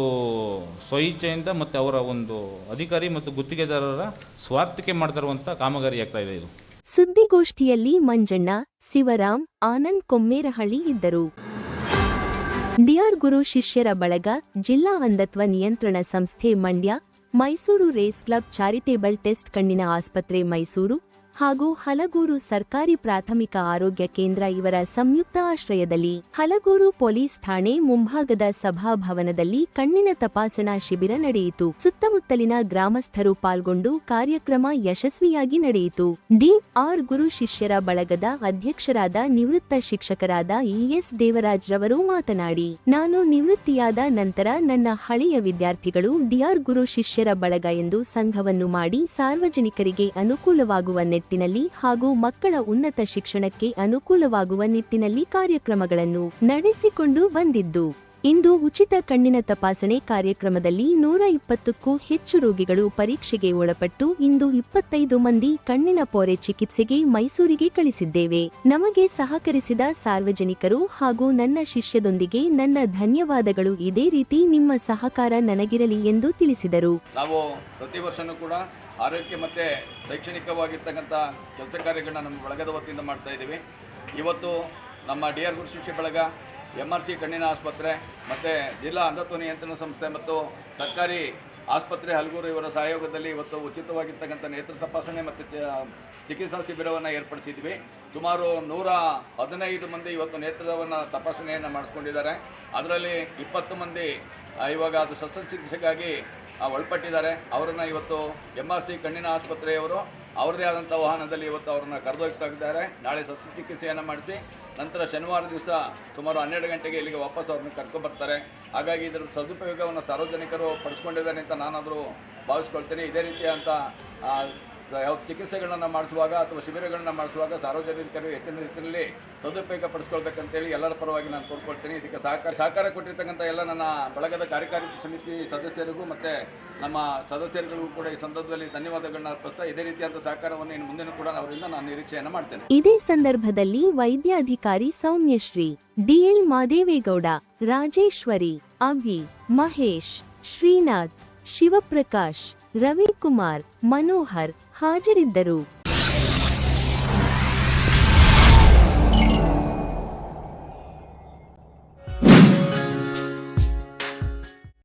ಸ್ವಇಚ್ಛೆಯಿಂದ ಮತ್ತು ಅವರ ಒಂದು ಅಧಿಕಾರಿ ಮತ್ತು ಗುತ್ತಿಗೆದಾರರ ಸ್ವಾರ್ಥಕ್ಕೆ ಮಾಡ್ತಾ ಇರುವಂಥ ಕಾಮಗಾರಿ ಆಗ್ತಾ ಇದೆ ಇದು. ಸುದ್ದಿಗೋಷ್ಠಿಯಲ್ಲಿ ಮಂಜಣ್ಣ, ಶಿವರಾಮ್, ಆನಂದ್ ಕೊಮ್ಮೇರಹಳ್ಳಿ ಇದ್ದರು. ಡಿಆರ್ ಗುರು ಶಿಷ್ಯರ ಬಳಗ ಜಿಲ್ಲಾ ಅಂಧತ್ವ ನಿಯಂತ್ರಣ ಸಂಸ್ಥೆ Mandya, Mysuru race club charitable trust ಕಣ್ಣಿನ ಆಸ್ಪತ್ರೆ ಮೈಸೂರು ಹಾಗೂ ಹಲಗೂರು ಸರ್ಕಾರಿ ಪ್ರಾಥಮಿಕ ಆರೋಗ್ಯ ಕೇಂದ್ರ ಇವರ ಸಂಯುಕ್ತ ಆಶ್ರಯದಲ್ಲಿ ಹಲಗೂರು ಪೊಲೀಸ್ ಠಾಣೆ ಮುಂಭಾಗದ ಸಭಾಭವನದಲ್ಲಿ ಕಣ್ಣಿನ ತಪಾಸಣಾ ಶಿಬಿರ ನಡೆಯಿತು. ಸುತ್ತಮುತ್ತಲಿನ ಗ್ರಾಮಸ್ಥರು ಪಾಲ್ಗೊಂಡು ಕಾರ್ಯಕ್ರಮ ಯಶಸ್ವಿಯಾಗಿ ನಡೆಯಿತು. ಡಿ ಆರ್ ಗುರು ಶಿಷ್ಯರ ಬಳಗದ ಅಧ್ಯಕ್ಷರಾದ ನಿವೃತ್ತ ಶಿಕ್ಷಕರಾದ ಇಎಸ್ ದೇವರಾಜ್ ರವರು ಮಾತನಾಡಿ, ನಾನು ನಿವೃತ್ತಿಯಾದ ನಂತರ ನನ್ನ ಹಳೆಯ ವಿದ್ಯಾರ್ಥಿಗಳು ಡಿಆರ್ ಗುರು ಶಿಷ್ಯರ ಬಳಗ ಎಂದು ಸಂಘವನ್ನು ಮಾಡಿ ಸಾರ್ವಜನಿಕರಿಗೆ ಅನುಕೂಲವಾಗುವ ನಿಟ್ಟಿನಲ್ಲಿ ಹಾಗೂ ಮಕ್ಕಳ ಉನ್ನತ ಶಿಕ್ಷಣಕ್ಕೆ ಅನುಕೂಲವಾಗುವ ನಿಟ್ಟಿನಲ್ಲಿ ಕಾರ್ಯಕ್ರಮಗಳನ್ನು ನಡೆಸಿಕೊಂಡು ಬಂದಿದ್ದು. ಇಂದು ಉಚಿತ ಕಣ್ಣಿನ ತಪಾಸಣೆ ಕಾರ್ಯಕ್ರಮದಲ್ಲಿ ನೂರ ಇಪ್ಪತ್ತಕ್ಕೂ ಹೆಚ್ಚು ರೋಗಿಗಳು ಪರೀಕ್ಷೆಗೆ ಒಳಪಟ್ಟು ಇಂದು ಇಪ್ಪತ್ತೈದು ಮಂದಿ ಕಣ್ಣಿನ ಪೊರೆ ಚಿಕಿತ್ಸೆಗೆ ಮೈಸೂರಿಗೆ ಕಳಿಸಿದ್ದೇವೆ. ನಮಗೆ ಸಹಕರಿಸಿದ ಸಾರ್ವಜನಿಕರು ಹಾಗೂ ನನ್ನ ಶಿಷ್ಯದೊಂದಿಗೆ ನನ್ನ ಧನ್ಯವಾದಗಳು. ಇದೇ ರೀತಿ ನಿಮ್ಮ ಸಹಕಾರ ನನಗಿರಲಿ ಎಂದು ತಿಳಿಸಿದರು. ನಾವು ಪ್ರತಿ ವರ್ಷನೂ ಕೂಡ ಆರೋಗ್ಯ ಮತ್ತೆ ಶೈಕ್ಷಣಿಕವಾಗಿರ್ತಕ್ಕಂಥ ಕೆಲಸ ಕಾರ್ಯಗಳನ್ನ ನಮ್ಮ ಬಳಗದ ವತಿಯಿಂದ ಮಾಡ್ತಾ ಇದ್ದೀವಿ. ಇವತ್ತು ನಮ್ಮ ಡಿ ಆರ್ ಗುರುಶಿಷ್ಯ ಬಳಗ ಎಂ ಆರ್ ಸಿ ಕಣ್ಣಿನ ಆಸ್ಪತ್ರೆ, ಮತ್ತು ಜಿಲ್ಲಾ ಅಂಧತ್ವ ನಿಯಂತ್ರಣ ಸಂಸ್ಥೆ ಮತ್ತು ಸರ್ಕಾರಿ ಆಸ್ಪತ್ರೆ ಹಲಗೂರು ಇವರ ಸಹಯೋಗದಲ್ಲಿ ಇವತ್ತು ಉಚಿತವಾಗಿರ್ತಕ್ಕಂಥ ನೇತ್ರ ತಪಾಸಣೆ ಮತ್ತು ಚಿಕಿತ್ಸಾ ಶಿಬಿರವನ್ನು ಏರ್ಪಡಿಸಿದ್ವಿ. ಸುಮಾರು ನೂರ ಹದಿನೈದು ಮಂದಿ ಇವತ್ತು ನೇತ್ರವನ್ನು ತಪಾಸಣೆಯನ್ನು ಮಾಡಿಸ್ಕೊಂಡಿದ್ದಾರೆ. ಅದರಲ್ಲಿ ಇಪ್ಪತ್ತು ಮಂದಿ ಇವಾಗ ಅದು ಶಸ್ತ್ರಚಿಕಿತ್ಸೆಗಾಗಿ ಒಳಪಟ್ಟಿದ್ದಾರೆ. ಅವರನ್ನು ಇವತ್ತು ಎಂ ಆರ್ ಸಿ ಕಣ್ಣಿನ ಆಸ್ಪತ್ರೆಯವರು ಅವರದೇ ಆದಂಥ ವಾಹನದಲ್ಲಿ ಇವತ್ತು ಅವರನ್ನು ಕರೆದೊಯ್ತಾಗಿದ್ದಾರೆ ನಾಳೆ ಶಸ್ತ್ರಚಿಕಿತ್ಸೆಯನ್ನು ಮಾಡಿಸಿ ನಂತರ ಶನಿವಾರ ದಿವಸ ಸುಮಾರು ಹನ್ನೆರಡು ಗಂಟೆಗೆ ಇಲ್ಲಿಗೆ ವಾಪಸ್ ಅವ್ರನ್ನ ಕರ್ಕೊಬರ್ತಾರೆ. ಹಾಗಾಗಿ ಇದರ ಸದುಪಯೋಗವನ್ನು ಸಾರ್ವಜನಿಕರು ಪಡಿಸ್ಕೊಂಡಿದ್ದಾರೆ ಅಂತ ನಾನಾದರೂ ಭಾವಿಸ್ಕೊಳ್ತೀನಿ. ಇದೇ ರೀತಿಯಾದಂಥ ಯಾವ ಚಿಕಿತ್ಸೆಗಳನ್ನು ಮಾಡಿಸುವಾಗ ಅಥವಾ ಶಿಬಿರಗಳನ್ನ ಮಾಡಿಸುವಾಗ ಸಾರ್ವಜನಿಕರು ಹೆಚ್ಚಿನ ರೀತಿಯಲ್ಲಿ ಸದುಪಯೋಗ ಪಡಿಸ್ಕೊಳ್ಬೇಕಂತೇಳಿ ಎಲ್ಲರ ಪರವಾಗಿ ನಾನು ಕೋರ್ಕೊಳ್ತೀನಿ. ಇದಕ್ಕೆ ಸಹಕಾರ ಸಹಕಾರ ಕೊಟ್ಟಿರ್ತಕ್ಕಂಥ ಎಲ್ಲ ನನ್ನ ಬಳಗದ ಕಾರ್ಯಕಾರಿ ಸಮಿತಿ ಸದಸ್ಯರಿಗೂ ಮತ್ತು ನಮ್ಮ ಸದಸ್ಯರುಗಳಿಗೂ ಕೂಡ ಈ ಸಂದರ್ಭದಲ್ಲಿ ಧನ್ಯವಾದಗಳನ್ನ ಅರ್ಪಿಸ್ತಾ ಇದೇ ರೀತಿಯಾದ ಸಹಕಾರವನ್ನು ಇನ್ನು ಮುಂದಿನ ಕೂಡ ಅವರಿಂದ ನಾನು ನಿರೀಕ್ಷೆಯನ್ನು ಮಾಡ್ತೇನೆ. ಇದೇ ಸಂದರ್ಭದಲ್ಲಿ ವೈದ್ಯಾಧಿಕಾರಿ ಸೌಮ್ಯಶ್ರೀ, ಡಿಎಲ್ ಮಾದೇವೇಗೌಡ, ರಾಜೇಶ್ವರಿ, ಅಭಿ, ಮಹೇಶ್, ಶ್ರೀನಾಥ್, ಶಿವಪ್ರಕಾಶ್, ರವಿಕುಮಾರ್, ಮನೋಹರ್ ಹಾಜರಿದ್ದರು.